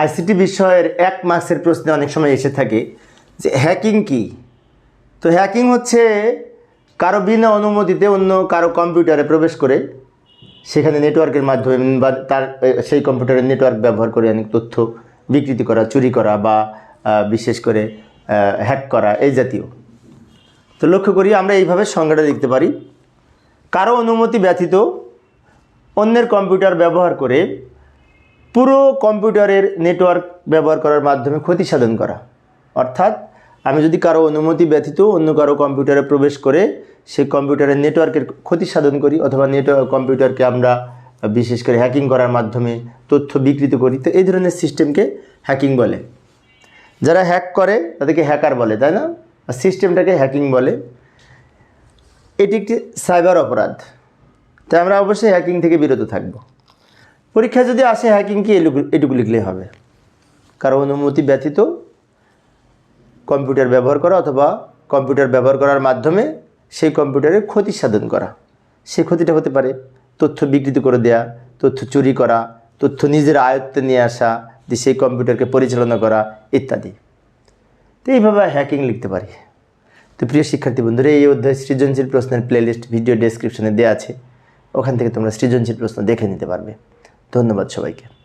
ICT বিষয়ের এক মার্কসের প্রশ্নে অনেক সময় এসে থাকে যে হ্যাকিং কি? তো হ্যাকিং হচ্ছে কারও বিনা অনুমতিতে অন্য কারও কম্পিউটারে প্রবেশ করে, সেখানে নেটওয়ার্কের মাধ্যমে বা তার সেই কম্পিউটারের নেটওয়ার্ক ব্যবহার করে অনেক তথ্য বিকৃতি করা, চুরি করা বা বিশেষ করে হ্যাক করা, এই জাতীয়। তো লক্ষ্য করি আমরা এইভাবে সংজ্ঞাটা দেখতে পারি। কারও অনুমতি ব্যতীত অন্যের কম্পিউটার ব্যবহার করে পুরো কম্পিউটারের নেটওয়ার্ক ব্যবহার করার মাধ্যমে ক্ষতি সাধন করা। অর্থাৎ, আমি যদি কারও অনুমতি ব্যতীত অন্য কারও কম্পিউটারে প্রবেশ করে সেই কম্পিউটারের নেটওয়ার্কের ক্ষতি সাধন করি অথবা নেটওয়ার্ক কম্পিউটারকে আমরা বিশেষ করে হ্যাকিং করার মাধ্যমে তথ্য বিকৃত করি, তো এই ধরনের সিস্টেমকে হ্যাকিং বলে। যারা হ্যাক করে, তাদেরকে হ্যাকার বলে, তাই না? আর সিস্টেমটাকে হ্যাকিং বলে। এটি একটি সাইবার অপরাধ। তাই আমরা অবশ্যই হ্যাকিং থেকে বিরত থাকব। পরীক্ষা যদি আসে হ্যাকিং কি এটুকু লিখলেই হবে। কারও অনুমতি ব্যতীত কম্পিউটার ব্যবহার করা অথবা কম্পিউটার ব্যবহার করার মাধ্যমে সেই কম্পিউটারের ক্ষতি সাধন করা। সেই ক্ষতিটা হতে পারে তথ্য বিকৃত করে দেয়া, তথ্য চুরি করা, তথ্য নিজের আয়ত্তে নিয়ে আসা দিয়ে সেই কম্পিউটারকে পরিচালনা করা ইত্যাদি। তো এইভাবে হ্যাকিং লিখতে পারি। তো প্রিয় শিক্ষার্থী বন্ধুরা, এই অধ্যায় সৃজনশীল প্রশ্নের প্লেলিস্ট ভিডিও ডেসক্রিপশনে দেওয়া আছে। ওখান থেকে তোমরা সৃজনশীল প্রশ্ন দেখে নিতে পারবে। ধন্যবাদ সবাইকে।